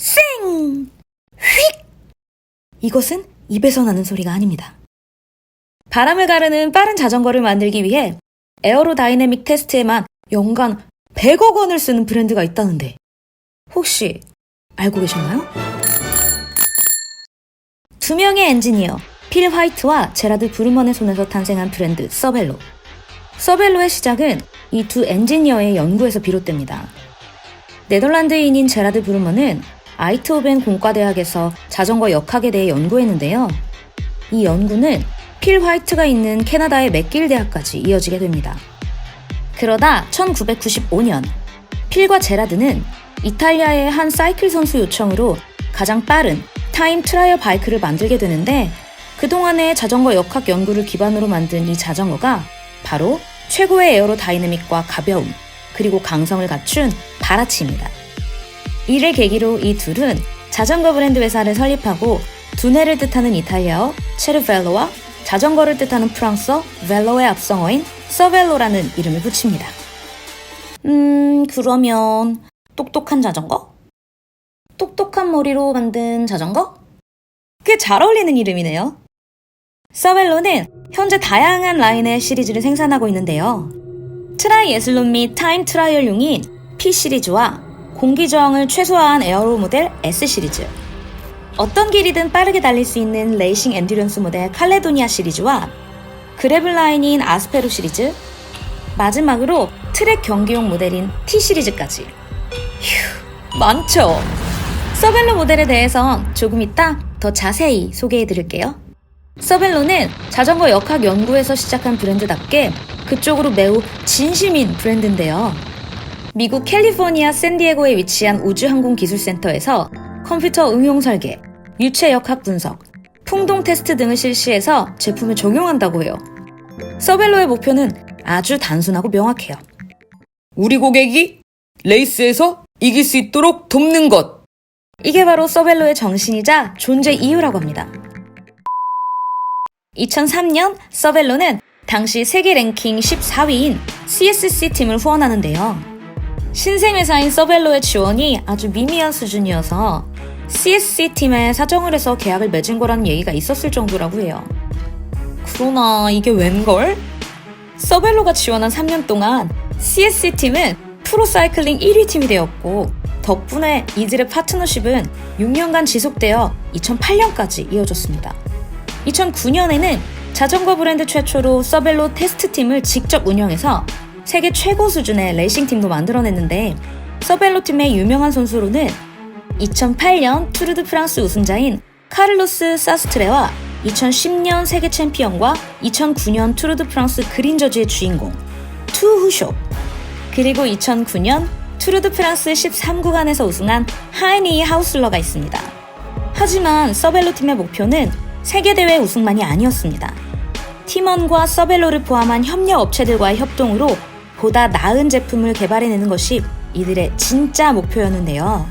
쌩! 휙! 이것은 입에서 나는 소리가 아닙니다. 바람을 가르는 빠른 자전거를 만들기 위해 에어로다이내믹 테스트에만 연간 100억 원을 쓰는 브랜드가 있다는데 혹시 알고 계셨나요? 두 명의 엔지니어 필 화이트와 제라드 브루먼의 손에서 탄생한 브랜드 서벨로. 서벨로의 시작은 이 두 엔지니어의 연구에서 비롯됩니다. 네덜란드인인 제라드 브루먼은 아이트호벤 공과대학에서 자전거 역학에 대해 연구했는데요. 이 연구는 필 화이트가 있는 캐나다의 맥길 대학까지 이어지게 됩니다. 그러다 1995년 필과 제라드는 이탈리아의 한 사이클 선수 요청으로 가장 빠른 타임 트라이얼 바이크를 만들게 되는데 그동안의 자전거 역학 연구를 기반으로 만든 이 자전거가 바로 최고의 에어로 다이내믹과 가벼움 그리고 강성을 갖춘 바라치입니다. 이를 계기로 이 둘은 자전거 브랜드 회사를 설립하고 두뇌를 뜻하는 이탈리아어 체르벨로와 자전거를 뜻하는 프랑스어 벨로의 합성어인 서벨로라는 이름을 붙입니다. 음, 그러면 똑똑한 자전거? 똑똑한 머리로 만든 자전거? 꽤 잘 어울리는 이름이네요. 서벨로는 현재 다양한 라인의 시리즈를 생산하고 있는데요. 트라이 예슬론 및 타임 트라이얼용인 P 시리즈와 공기 저항을 최소화한 에어로 모델 S 시리즈, 어떤 길이든 빠르게 달릴 수 있는 레이싱 엔듀런스 모델 칼레도니아 시리즈와 그래블 라인인 아스페로 시리즈, 마지막으로 트랙 경기용 모델인 T 시리즈까지. 휴, 많죠? 서벨로 모델에 대해선 조금 이따 더 자세히 소개해 드릴게요. 서벨로는 자전거 역학 연구에서 시작한 브랜드답게 그쪽으로 매우 진심인 브랜드인데요. 미국 캘리포니아 샌디에고에 위치한 우주항공기술센터에서 컴퓨터 응용 설계, 유체 역학 분석, 풍동 테스트 등을 실시해서 제품을 적용한다고 해요. 서벨로의 목표는 아주 단순하고 명확해요. 우리 고객이 레이스에서 이길 수 있도록 돕는 것. 이게 바로 서벨로의 정신이자 존재 이유라고 합니다. 2003년 서벨로는 당시 세계 랭킹 14위인 CSC 팀을 후원하는데요. 신생회사인 서벨로의 지원이 아주 미미한 수준이어서 CSC 팀에 사정을 해서 계약을 맺은 거라는 얘기가 있었을 정도라고 해요. 그러나 이게 웬걸? 서벨로가 지원한 3년 동안 CSC 팀은 프로사이클링 1위 팀이 되었고 덕분에 이들의 파트너십은 6년간 지속되어 2008년까지 이어졌습니다. 2009년에는 자전거 브랜드 최초로 서벨로 테스트 팀을 직접 운영해서 세계 최고 수준의 레이싱 팀도 만들어냈는데 서벨로 팀의 유명한 선수로는 2008년 투르드 프랑스 우승자인 카를로스 사스트레와 2010년 세계 챔피언과 2009년 투르드 프랑스 그린저지의 주인공 투후쇼 그리고 2009년 투르드 프랑스 13구간에서 우승한 하이니 하우슬러가 있습니다. 하지만 서벨로 팀의 목표는 세계대회 우승만이 아니었습니다. 팀원과 서벨로를 포함한 협력 업체들과의 협동으로 보다 나은 제품을 개발해내는 것이 이들의 진짜 목표였는데요.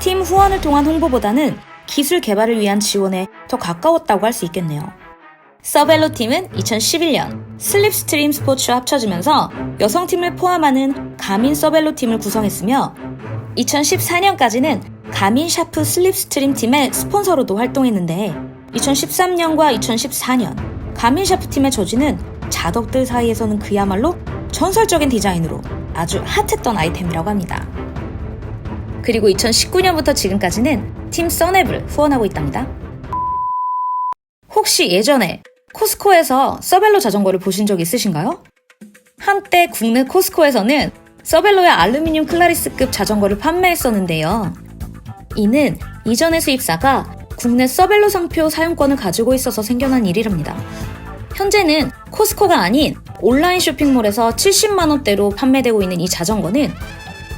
팀 후원을 통한 홍보보다는 기술 개발을 위한 지원에 더 가까웠다고 할 수 있겠네요. 서벨로 팀은 2011년 슬립스트림 스포츠와 합쳐지면서 여성팀을 포함하는 가민 서벨로 팀을 구성했으며 2014년까지는 가민 샤프 슬립스트림 팀의 스폰서로도 활동했는데 2013년과 2014년 가민 샤프 팀의 저지는 자덕들 사이에서는 그야말로 전설적인 디자인으로 아주 핫했던 아이템이라고 합니다. 그리고 2019년부터 지금까지는 팀 써냅을 후원하고 있답니다. 혹시 예전에 코스코에서 서벨로 자전거를 보신 적 있으신가요? 한때 국내 코스코에서는 서벨로의 알루미늄 클라리스급 자전거를 판매했었는데요. 이는 이전의 수입사가 국내 서벨로 상표 사용권을 가지고 있어서 생겨난 일이랍니다. 현재는 코스코가 아닌 온라인 쇼핑몰에서 70만 원대로 판매되고 있는 이 자전거는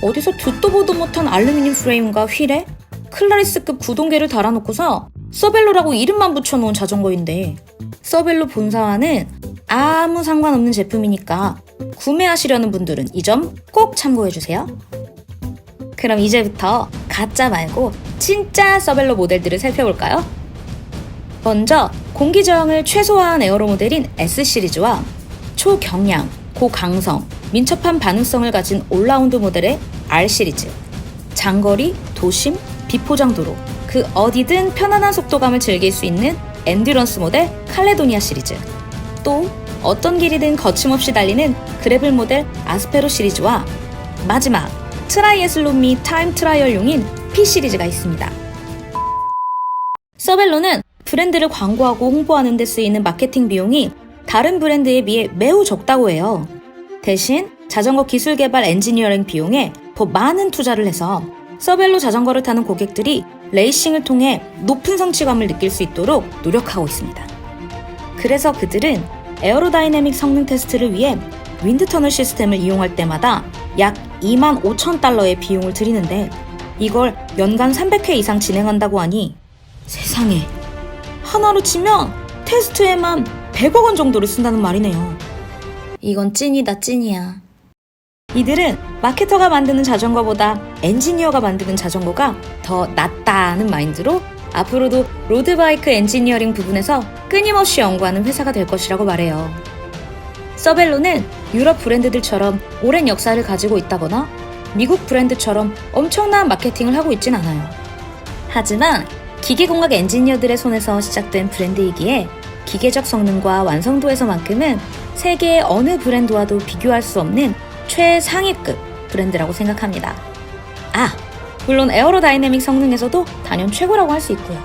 어디서 듣도 보도 못한 알루미늄 프레임과 휠에 클라리스급 구동계를 달아놓고서 서벨로라고 이름만 붙여놓은 자전거인데 서벨로 본사와는 아무 상관없는 제품이니까 구매하시려는 분들은 이 점 꼭 참고해주세요. 그럼 이제부터 가짜 말고 진짜 서벨로 모델들을 살펴볼까요? 먼저 공기 저항을 최소화한 에어로 모델인 S 시리즈와 초경량, 고강성, 민첩한 반응성을 가진 올라운드 모델의 R 시리즈, 장거리, 도심, 비포장도로. 그 어디든 편안한 속도감을 즐길 수 있는 엔듀런스 모델 칼레도니아 시리즈. 또 어떤 길이든 거침없이 달리는 그래블 모델 아스페로 시리즈와 마지막 트라이애슬론 미 타임 트라이얼용인 P 시리즈가 있습니다. 서벨로는 브랜드를 광고하고 홍보하는 데 쓰이는 마케팅 비용이 다른 브랜드에 비해 매우 적다고 해요. 대신 자전거 기술 개발 엔지니어링 비용에 더 많은 투자를 해서 서벨로 자전거를 타는 고객들이 레이싱을 통해 높은 성취감을 느낄 수 있도록 노력하고 있습니다. 그래서 그들은 에어로다이내믹 성능 테스트를 위해 윈드터널 시스템을 이용할 때마다 약 2만 5천 달러의 비용을 들이는데 이걸 연간 300회 이상 진행한다고 하니 세상에 하나로 치면 테스트에만 100억 원 정도를 쓴다는 말이네요. 이건 찐이다 찐이야. 이들은 마케터가 만드는 자전거보다 엔지니어가 만드는 자전거가 더 낫다는 마인드로 앞으로도 로드바이크 엔지니어링 부분에서 끊임없이 연구하는 회사가 될 것이라고 말해요. 서벨로는 유럽 브랜드들처럼 오랜 역사를 가지고 있다거나 미국 브랜드처럼 엄청난 마케팅을 하고 있진 않아요. 하지만 기계공학 엔지니어들의 손에서 시작된 브랜드이기에 기계적 성능과 완성도에서만큼은 세계의 어느 브랜드와도 비교할 수 없는 최상위급 브랜드라고 생각합니다. 아, 물론 에어로다이내믹 성능에서도 단연 최고라고 할 수 있고요.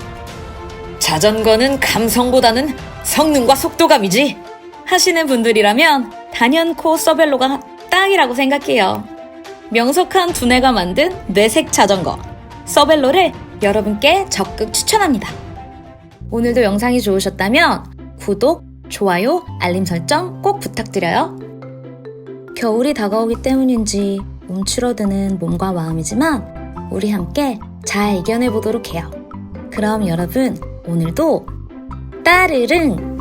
자전거는 감성보다는 성능과 속도감이지. 하시는 분들이라면 단연코 서벨로가 딱이라고 생각해요. 명석한 두뇌가 만든 뇌색 자전거 서벨로를 여러분께 적극 추천합니다. 오늘도 영상이 좋으셨다면 구독, 좋아요, 알림 설정 꼭 부탁드려요. 겨울이 다가오기 때문인지 움츠러드는 몸과 마음이지만 우리 함께 잘 이겨내 보도록 해요. 그럼 여러분 오늘도 따르릉